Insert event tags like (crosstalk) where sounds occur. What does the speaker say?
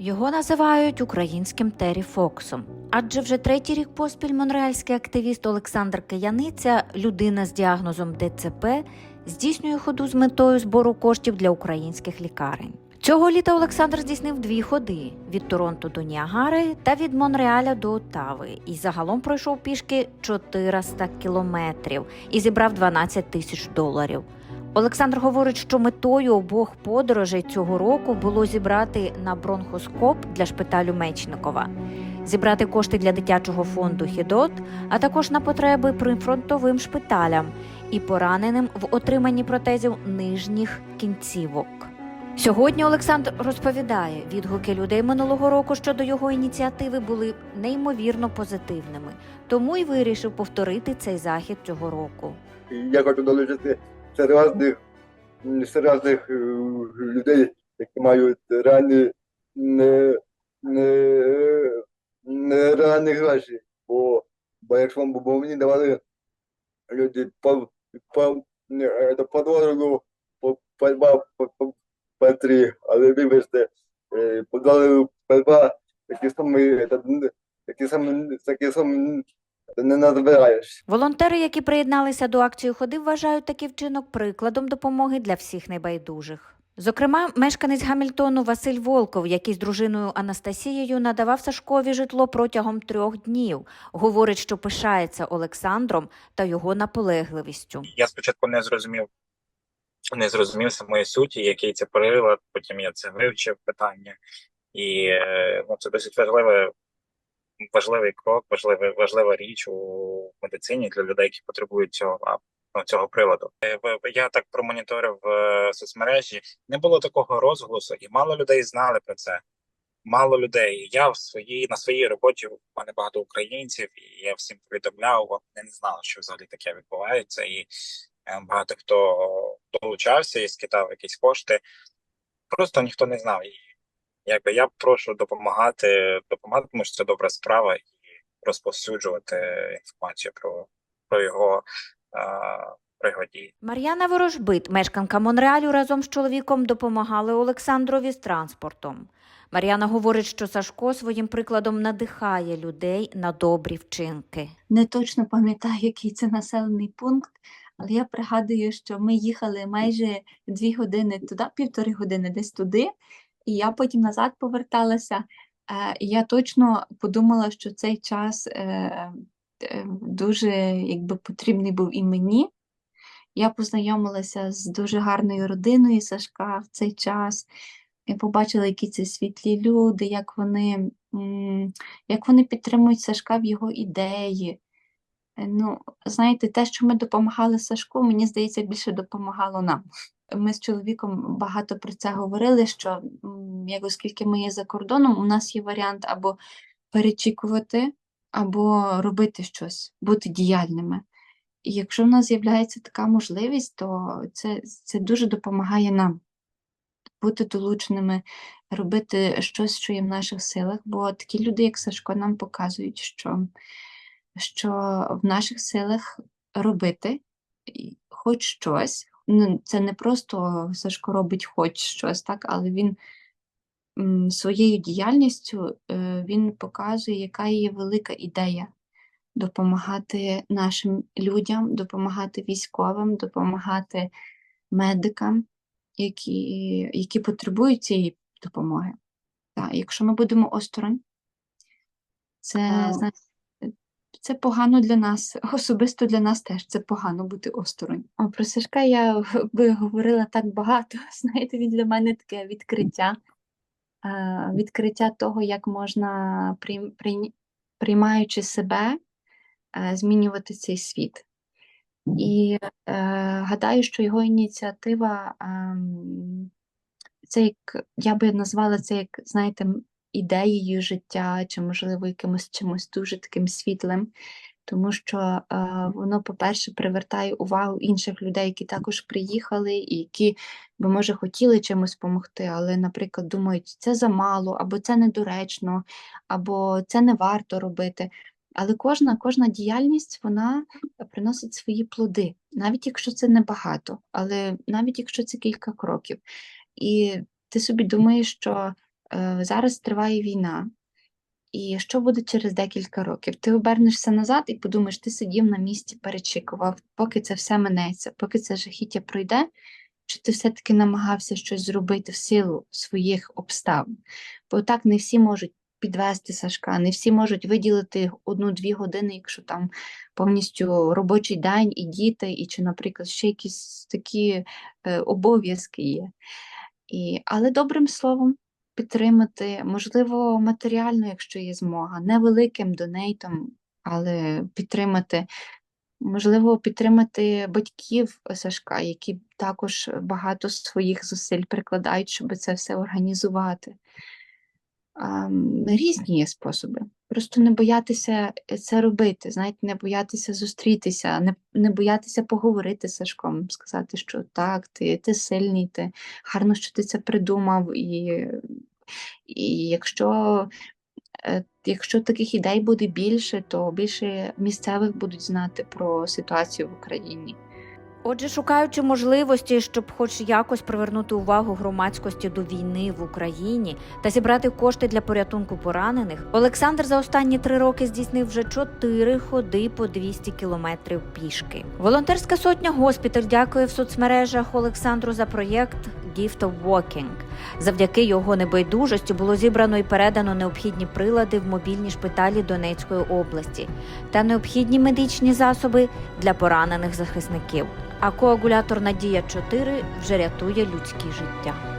Його називають українським Террі Фоксом, адже вже третій рік поспіль монреальський активіст Олександр Кияниця, людина з діагнозом ДЦП, здійснює ходу з метою збору коштів для українських лікарень. Цього літа Олександр здійснив дві ходи від Торонто до Ніагари та від Монреаля до Оттави, і загалом пройшов пішки 400 кілометрів і зібрав 12 тисяч доларів. Олександр говорить, що метою обох подорожей цього року було зібрати на бронхоскоп для шпиталю Мечникова, зібрати кошти для дитячого фонду Хідот, а також на потреби прифронтовим шпиталям і пораненим в отриманні протезів нижніх кінцівок. Сьогодні Олександр розповідає, відгуки людей минулого року щодо його ініціативи були неймовірно позитивними, тому й вирішив повторити цей захід цього року. Я хочу долучити серйозних, серйозних е, людей, які мають реальні не, не, не реальні гроші. Бо, бо якщо бо мені давали люди по, по, е, по долару, по, по по, по, по три, але вибачте, по долару по два, такі самі, такі самі, такі самі не назбираєш. Волонтери, які приєдналися до акції ходи, вважають такий вчинок прикладом допомоги для всіх небайдужих. Зокрема, мешканець Гамільтону Василь Волков, який з дружиною Анастасією надавав Сашкові житло протягом трьох днів, говорить, що пишається Олександром та його наполегливістю. я спочатку не зрозумів, не зрозумів самої суті, який це прилад, потім я це вивчив питання, і е, ну, це досить важливе, важливий крок, важлива, важлива річ у медицині для людей, які потребують цього. Ну, цього приладу Е, я так промоніторив е, соцмережі. Не було такого розголосу, і мало людей знали про це. Мало людей. Я в своїй на своїй роботі в мене багато українців, і я всім повідомляв. Вони не знали, що взагалі таке відбувається, і е, багато хто долучався і скидав якісь кошти. Просто ніхто не знав. Якби я прошу допомагати, допомагати, тому що це добра справа, і розповсюджувати інформацію про, про його про його дії. Мар'яна Ворожбит, мешканка Монреалю, разом з чоловіком допомагали Олександрові з транспортом. Мар'яна говорить, що Сашко своїм прикладом надихає людей на добрі вчинки. не точно пам'ятаю, який це населений пункт, але я пригадую, що ми їхали майже дві години туди, півтори години десь туди, і я потім назад поверталася. Е, і я точно подумала, що цей час е, е, дуже якби, потрібний був і мені. Я познайомилася з дуже гарною родиною Сашка в цей час. Я побачила, які це світлі люди, як вони, як вони підтримують Сашка в його ідеї. Ну, знаєте, те, що ми допомагали Сашку, мені здається, більше допомагало нам. Ми з чоловіком багато про це говорили, що як оскільки ми є за кордоном, у нас є варіант або перечікувати, або робити щось, бути діяльними. І якщо в нас з'являється така можливість, то це, це дуже допомагає нам бути долученими, робити щось, що є в наших силах, бо такі люди, як Сашко, нам показують, що, що в наших силах робити хоч щось. Ну, Це не просто Сашко робить хоч щось, так, але він своєю діяльністю е, він показує, яка є велика ідея допомагати нашим людям, допомагати військовим, допомагати медикам, які, які потребують цієї допомоги. Так, якщо ми будемо осторонь, це, А. це погано для нас, особисто для нас теж це погано бути осторонь. О, про Сашка я (laughs) би говорила так багато. (laughs) Знаєте, він для мене таке відкриття, відкриття того, як можна, приймаючи себе, е, змінювати цей світ. І е, гадаю, що його ініціатива ем, це як я би назвала це як, знаєте, ідеєю життя, чи, можливо, якимось чимось дуже таким світлим, тому що е, воно, по-перше, привертає увагу інших людей, які також приїхали, і які би, може, хотіли чимось допомогти, але, наприклад, думають, це замало, або це недоречно, або це не варто робити. Але кожна, кожна діяльність вона приносить свої плоди, навіть якщо це небагато, але навіть якщо це кілька кроків. І ти собі думаєш, що зараз триває війна. І що буде через декілька років? Ти обернешся назад і подумаєш, ти сидів на місці, перечікував, поки це все минеться, поки це жахіття пройде, чи ти все-таки намагався щось зробити в силу своїх обставин? Бо так не всі можуть підвести Сашка, не всі можуть виділити одну-дві години, якщо там повністю робочий день, і діти, і чи, наприклад, ще якісь такі е, обов'язки є. І, але добрим словом підтримати, можливо, матеріально, якщо є змога, невеликим донейтом, але підтримати, можливо, підтримати батьків Сашка, які також багато своїх зусиль прикладають, щоб це все організувати. Різні є способи. Просто не боятися це робити, знаєте, не боятися зустрітися, не, не боятися поговорити з Сашком, сказати, що так, ти, ти сильний, ти гарно, що ти це придумав, і, і якщо, е, якщо таких ідей буде більше, то більше місцевих будуть знати про ситуацію в Україні. Отже, шукаючи можливості, щоб хоч якось привернути увагу громадськості до війни в Україні та зібрати кошти для порятунку поранених, Олександр за останні три роки здійснив вже чотири ходи по 200 кілометрів пішки. Волонтерська сотня госпіталь дякує в соцмережах Олександру за проєкт Gift of Walking. Завдяки його небайдужості було зібрано і передано необхідні прилади в мобільні шпиталі Донецької області та необхідні медичні засоби для поранених захисників. А коагулятор Надія 4 вже рятує людські життя.